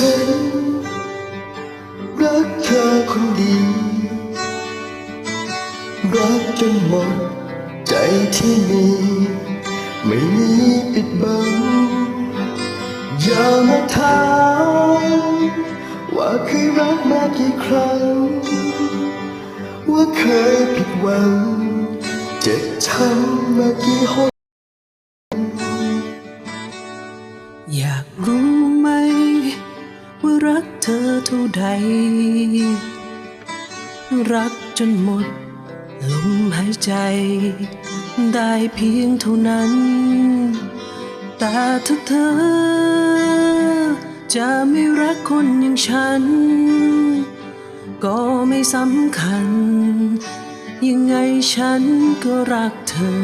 ฉันรักเธอคนเดียวรักจนหมดใจที่มี ไม่มีปิดบัง อย่ามาถามว่าเคยรักมากี่ครั้ง ว่าเคยผิดหวัง เจ็บช้ำมากี่หนอยากรู้ไหม รักเธอเท่าใด รักจนหมดลมหายใจ ได้เพียงเท่านั้น แต่ถ้าเธอ จะไม่รักคนอย่างฉัน ก็ไม่สำคัญ ยังไงฉันก็รักเธอ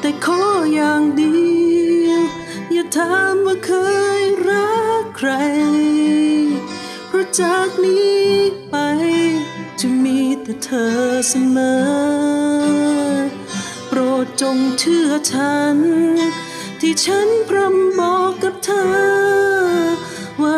แต่ขออย่างเดียว อย่าถามว่าเคยรักใคร เพราะจากนี้ไป จะมีแต่เธอเสมอ โปรดจงเชื่อฉัน ที่ฉันพร่ำบอกกับเธอ ว่า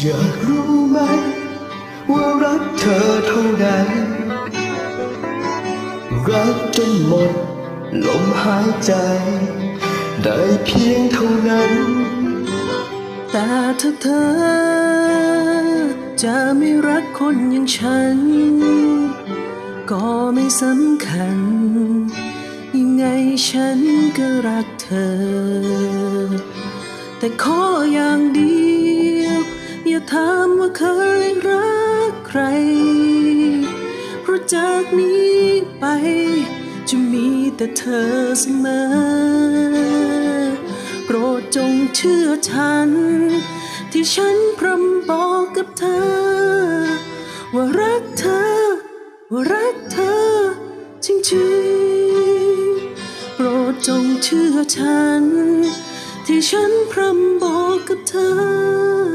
อยากรู้ไหม ว่ารักเธอเท่าใดรักจนหมดลมหายใจ ได้เพียงเท่านั้น แต่ถ้าเธอ จะไม่รักคนอย่างฉัน ก็ไม่สำคัญ ยังไงฉันก็รักเธอ แต่ขออย่างเดียว ถามว่าเคยรักใคร เพราะจากนี้ไป จะมีแต่เธอเสมอ โปรดจงเชื่อฉัน ที่ฉันพร่ำบอกกับเธอ ว่ารักเธอ ว่ารักเธอ จริงๆ โปรดจงเชื่อฉัน ที่ฉันพร่ำบอกกับเธอว่ารักเธอ